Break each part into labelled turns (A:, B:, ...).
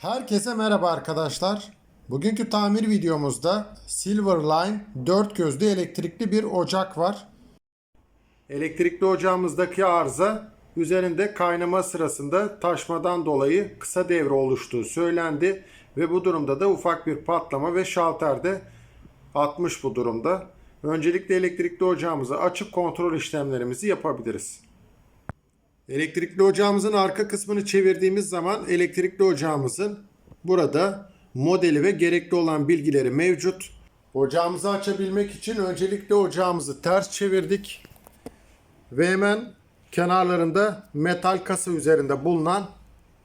A: Herkese merhaba arkadaşlar. Bugünkü tamir videomuzda Silverline 4 gözlü elektrikli bir ocak var. Elektrikli ocağımızdaki arıza üzerinde kaynama sırasında taşmadan dolayı kısa devre oluştuğu söylendi ve bu durumda da ufak bir patlama ve şalterde atmış bu durumda. Öncelikle elektrikli ocağımızı açıp kontrol işlemlerimizi yapabiliriz. Elektrikli ocağımızın arka kısmını çevirdiğimiz zaman elektrikli ocağımızın burada modeli ve gerekli olan bilgileri mevcut. Ocağımızı açabilmek için öncelikle ocağımızı ters çevirdik. Ve hemen kenarlarında metal kasa üzerinde bulunan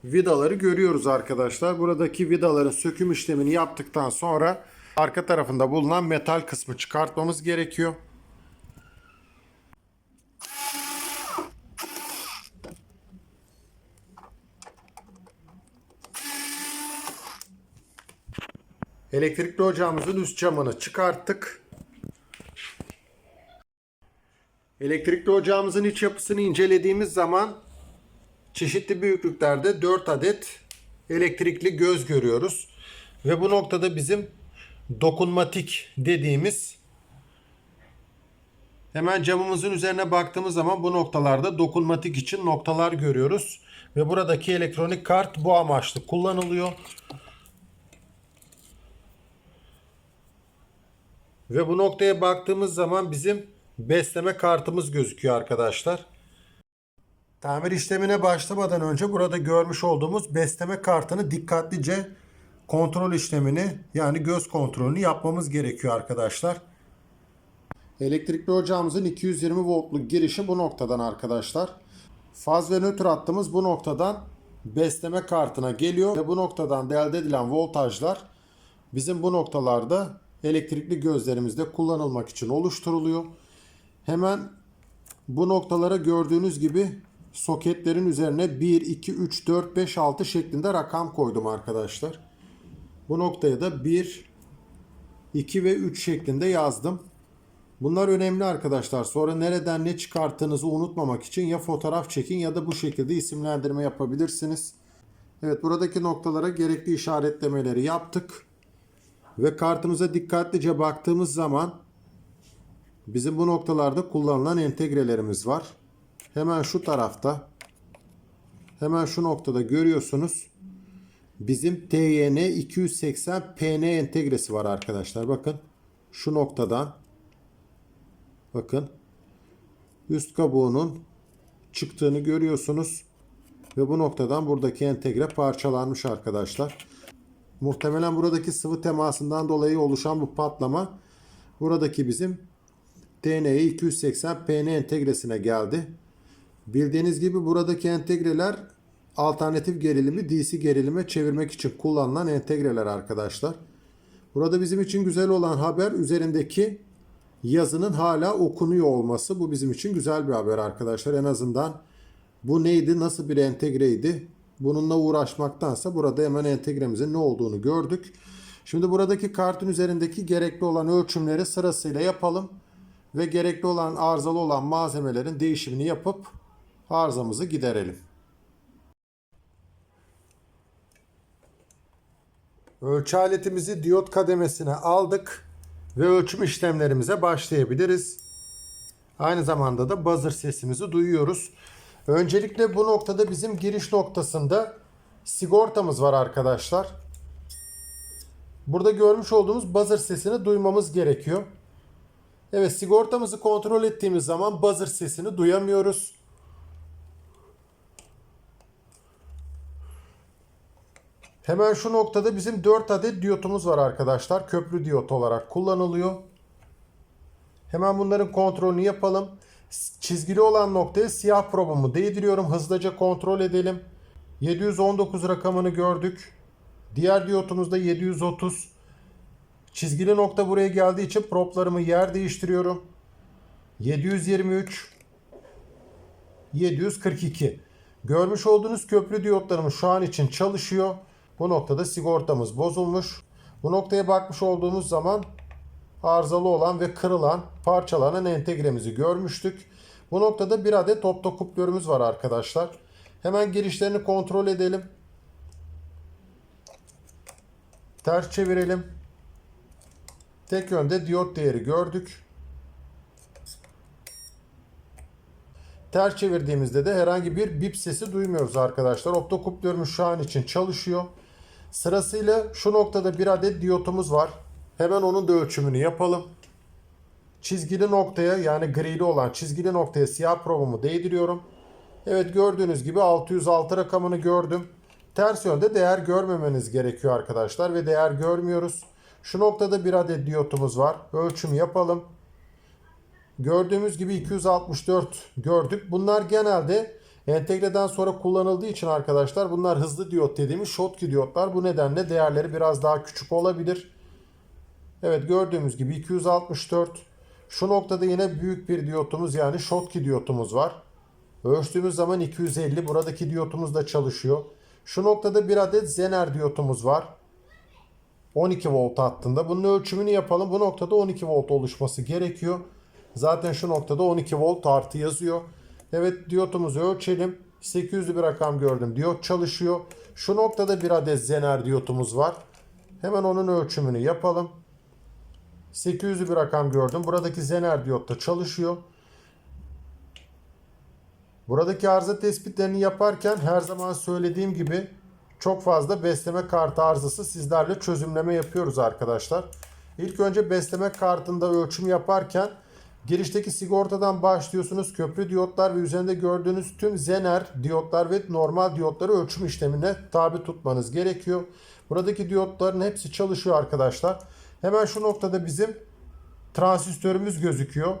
A: vidaları görüyoruz arkadaşlar. Buradaki vidaların söküm işlemini yaptıktan sonra arka tarafında bulunan metal kısmı çıkartmamız gerekiyor. Elektrikli ocağımızın üst camını çıkarttık. Elektrikli ocağımızın iç yapısını incelediğimiz zaman çeşitli büyüklüklerde 4 adet elektrikli göz görüyoruz. Ve bu noktada bizim dokunmatik dediğimiz hemen camımızın üzerine baktığımız zaman bu noktalarda dokunmatik için noktalar görüyoruz. Ve buradaki elektronik kart bu amaçlı kullanılıyor. Ve bu noktaya baktığımız zaman bizim besleme kartımız gözüküyor arkadaşlar. Tamir işlemine başlamadan önce burada görmüş olduğumuz besleme kartını dikkatlice kontrol işlemini yani göz kontrolünü yapmamız gerekiyor arkadaşlar. Elektrikli ocağımızın 220 voltluk girişi bu noktadan arkadaşlar. Faz ve nötr hattımız bu noktadan besleme kartına geliyor ve bu noktadan elde edilen voltajlar bizim bu noktalarda elektrikli gözlerimizde kullanılmak için oluşturuluyor. Hemen bu noktalara gördüğünüz gibi soketlerin üzerine 1, 2, 3, 4, 5, 6 şeklinde rakam koydum arkadaşlar. Bu noktaya da 1, 2 ve 3 şeklinde yazdım. Bunlar önemli arkadaşlar. Sonra nereden ne çıkarttığınızı unutmamak için ya fotoğraf çekin ya da bu şekilde isimlendirme yapabilirsiniz. Evet buradaki noktalara gerekli işaretlemeleri yaptık. Ve kartımıza dikkatlice baktığımız zaman bizim bu noktalarda kullanılan entegrelerimiz var. Hemen şu tarafta hemen şu noktada görüyorsunuz. Bizim TYN 280 PN entegresi var arkadaşlar. Bakın şu noktadan bakın üst kabuğunun çıktığını görüyorsunuz. Ve bu noktadan buradaki entegre parçalanmış arkadaşlar. Muhtemelen buradaki sıvı temasından dolayı oluşan bu patlama buradaki bizim TNE 280 PN entegresine geldi. Bildiğiniz gibi buradaki entegreler alternatif gerilimi DC gerilime çevirmek için kullanılan entegreler arkadaşlar. Burada bizim için güzel olan haber üzerindeki yazının hala okunuyor olması. Bu bizim için güzel bir haber arkadaşlar. En azından bu neydi, nasıl bir entegreydi Bununla uğraşmaktansa burada hemen entegremizin ne olduğunu gördük. Şimdi buradaki kartın üzerindeki gerekli olan ölçümleri sırasıyla yapalım. Ve gerekli olan arızalı olan malzemelerin değişimini yapıp arızamızı giderelim. Ölçü aletimizi diyot kademesine aldık ve ölçüm işlemlerimize başlayabiliriz. Aynı zamanda da buzzer sesimizi duyuyoruz. Öncelikle bu noktada bizim giriş noktasında sigortamız var arkadaşlar. Burada görmüş olduğumuz buzzer sesini duymamız gerekiyor. Evet sigortamızı kontrol ettiğimiz zaman buzzer sesini duyamıyoruz. Hemen şu noktada bizim 4 adet diyotumuz var arkadaşlar. Köprü diyot olarak kullanılıyor. Hemen bunların kontrolünü yapalım. Çizgili olan noktaya siyah probumu değdiriyorum. Hızlıca kontrol edelim. 719 rakamını gördük. Diğer diyotumuzda 730. Çizgili nokta buraya geldiği için proplarımı yer değiştiriyorum. 723 742 Görmüş olduğunuz köprü diyotlarımız şu an için çalışıyor. Bu noktada sigortamız bozulmuş. Bu noktaya bakmış olduğumuz zaman arızalı olan ve kırılan, parçalanan entegremizi görmüştük. Bu noktada bir adet optokuplörümüz var arkadaşlar. Hemen girişlerini kontrol edelim. Ters çevirelim. Tek yönde diyot değeri gördük. Ters çevirdiğimizde de herhangi bir bip sesi duymuyoruz arkadaşlar. Optokuplörümüz şu an için çalışıyor. Sırasıyla şu noktada bir adet diyotumuz var. Hemen onun da ölçümünü yapalım. Çizgili noktaya yani grili olan çizgili noktaya siyah probamı değdiriyorum. Evet gördüğünüz gibi 606 rakamını gördüm. Ters yönde değer görmemeniz gerekiyor arkadaşlar ve değer görmüyoruz. Şu noktada bir adet diyotumuz var. Ölçüm yapalım. Gördüğümüz gibi 264 gördük. Bunlar genelde entegreden sonra kullanıldığı için arkadaşlar bunlar hızlı diyot dediğimiz Schottky diyotlar. Bu nedenle değerleri biraz daha küçük olabilir. Evet gördüğümüz gibi 264. Şu noktada yine büyük bir diyotumuz yani Schottky diyotumuz var. Ölçtüğümüz zaman 250. Buradaki diyotumuz da çalışıyor. Şu noktada bir adet Zener diyotumuz var. 12 volt hattında. Bunun ölçümünü yapalım. Bu noktada 12 volt oluşması gerekiyor. Zaten şu noktada 12 volt artı yazıyor. Evet diyotumuzu ölçelim. 800'lü bir rakam gördüm. Diyot çalışıyor. Şu noktada bir adet Zener diyotumuz var. Hemen onun ölçümünü yapalım. 800'lü bir rakam gördüm. Buradaki Zener diyot da çalışıyor. Buradaki arıza tespitlerini yaparken her zaman söylediğim gibi çok fazla besleme kartı arızası sizlerle çözümleme yapıyoruz arkadaşlar. İlk önce besleme kartında ölçüm yaparken girişteki sigortadan başlıyorsunuz. Köprü diyotlar ve üzerinde gördüğünüz tüm zener diyotlar ve normal diyotları ölçüm işlemine tabi tutmanız gerekiyor. Buradaki diyotların hepsi çalışıyor arkadaşlar. Hemen şu noktada bizim transistörümüz gözüküyor.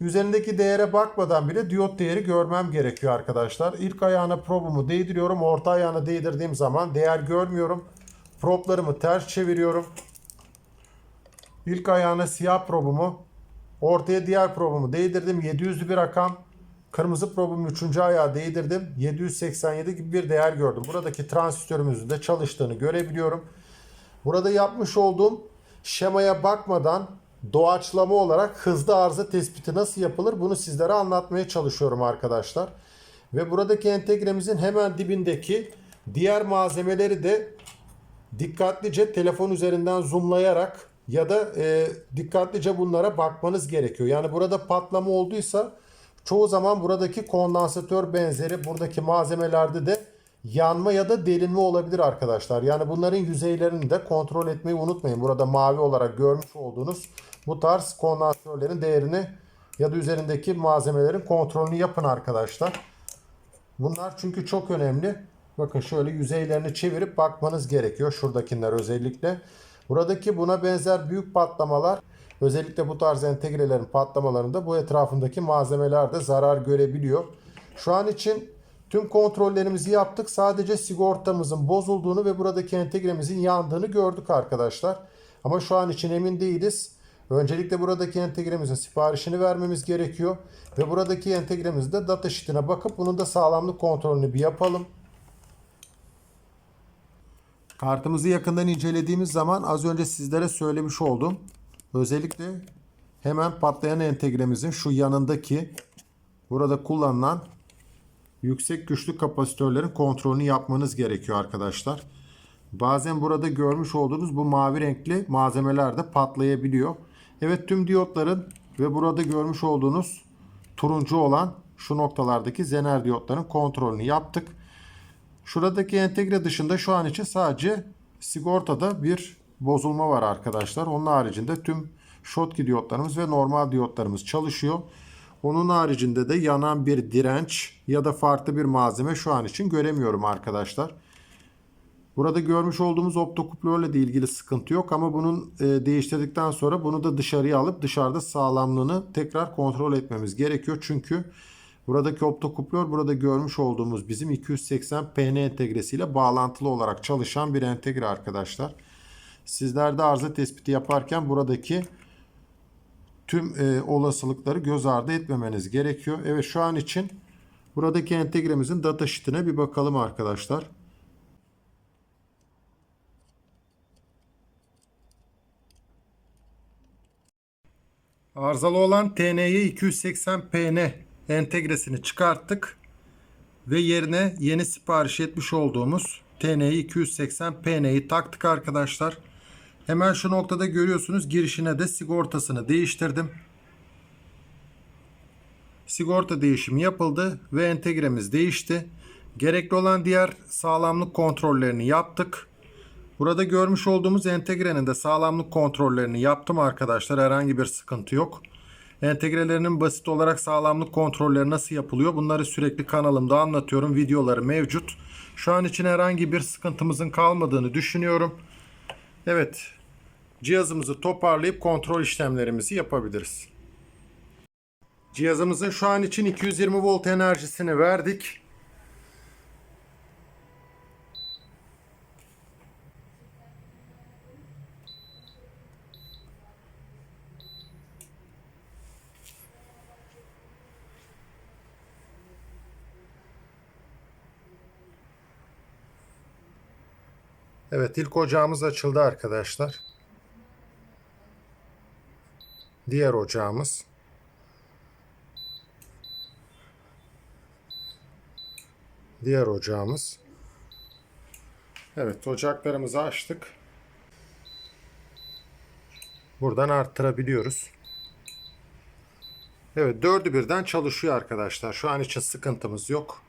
A: Üzerindeki değere bakmadan bile diyot değeri görmem gerekiyor arkadaşlar. İlk ayağına probumu değdiriyorum. Orta ayağına değdirdiğim zaman değer görmüyorum. Problarımı ters çeviriyorum. İlk ayağına siyah probumu, ortaya diğer probumu değdirdim. 700'lü bir rakam. Kırmızı probumu 3. ayağa değdirdim. 787 gibi bir değer gördüm. Buradaki transistörümüzün de çalıştığını görebiliyorum. Burada yapmış olduğum şemaya bakmadan doğaçlama olarak hızlı arıza tespiti nasıl yapılır bunu sizlere anlatmaya çalışıyorum arkadaşlar. Ve buradaki entegremizin hemen dibindeki diğer malzemeleri de dikkatlice telefon üzerinden zoomlayarak ya da e, dikkatlice bunlara bakmanız gerekiyor. Yani burada patlama olduysa çoğu zaman buradaki kondansatör benzeri buradaki malzemelerde de yanma ya da delinme olabilir arkadaşlar. Yani bunların yüzeylerini de kontrol etmeyi unutmayın. Burada mavi olarak görmüş olduğunuz bu tarz kondansatörlerin değerini ya da üzerindeki malzemelerin kontrolünü yapın arkadaşlar. Bunlar çünkü çok önemli. Bakın şöyle yüzeylerini çevirip bakmanız gerekiyor. Şuradakiler özellikle. Buradaki buna benzer büyük patlamalar özellikle bu tarz entegrelerin patlamalarında bu etrafındaki malzemeler de zarar görebiliyor. Şu an için tüm kontrollerimizi yaptık. Sadece sigortamızın bozulduğunu ve buradaki entegremizin yandığını gördük arkadaşlar. Ama şu an için emin değiliz. Öncelikle buradaki entegremizin siparişini vermemiz gerekiyor. Ve buradaki entegremizin de data sheet'ine bakıp bunun da sağlamlık kontrolünü bir yapalım. Kartımızı yakından incelediğimiz zaman az önce sizlere söylemiş oldum. Özellikle hemen patlayan entegremizin şu yanındaki burada kullanılan yüksek güçlü kapasitörlerin kontrolünü yapmanız gerekiyor arkadaşlar. Bazen burada görmüş olduğunuz bu mavi renkli malzemeler de patlayabiliyor. Evet tüm diyotların ve burada görmüş olduğunuz turuncu olan şu noktalardaki zener diyotların kontrolünü yaptık. Şuradaki entegre dışında şu an için sadece sigortada bir bozulma var arkadaşlar. Onun haricinde tüm Schottky diyotlarımız ve normal diyotlarımız çalışıyor. Onun haricinde de yanan bir direnç ya da farklı bir malzeme şu an için göremiyorum arkadaşlar. Burada görmüş olduğumuz optokuplörle de ilgili sıkıntı yok ama bunun e, değiştirdikten sonra bunu da dışarıya alıp dışarıda sağlamlığını tekrar kontrol etmemiz gerekiyor. Çünkü buradaki optokuplör burada görmüş olduğumuz bizim 280 PN entegresiyle bağlantılı olarak çalışan bir entegre arkadaşlar. Sizler de arıza tespiti yaparken buradaki tüm e, olasılıkları göz ardı etmemeniz gerekiyor. Evet şu an için buradaki entegremizin data sheet'ine bir bakalım arkadaşlar. Arızalı olan TN'ye 280PN entegresini çıkarttık ve yerine yeni sipariş etmiş olduğumuz TN'yi 280 PN'yi taktık arkadaşlar. Hemen şu noktada görüyorsunuz girişine de sigortasını değiştirdim. Sigorta değişimi yapıldı ve entegremiz değişti. Gerekli olan diğer sağlamlık kontrollerini yaptık. Burada görmüş olduğumuz entegrenin de sağlamlık kontrollerini yaptım arkadaşlar. Herhangi bir sıkıntı yok. Entegrelerinin basit olarak sağlamlık kontrolleri nasıl yapılıyor? Bunları sürekli kanalımda anlatıyorum. Videoları mevcut. Şu an için herhangi bir sıkıntımızın kalmadığını düşünüyorum. Evet. Cihazımızı toparlayıp kontrol işlemlerimizi yapabiliriz. Cihazımızın şu an için 220 volt enerjisini verdik. Evet ilk ocağımız açıldı arkadaşlar. Diğer ocağımız. Diğer ocağımız. Evet ocaklarımızı açtık. Buradan arttırabiliyoruz. Evet dördü birden çalışıyor arkadaşlar. Şu an için sıkıntımız yok.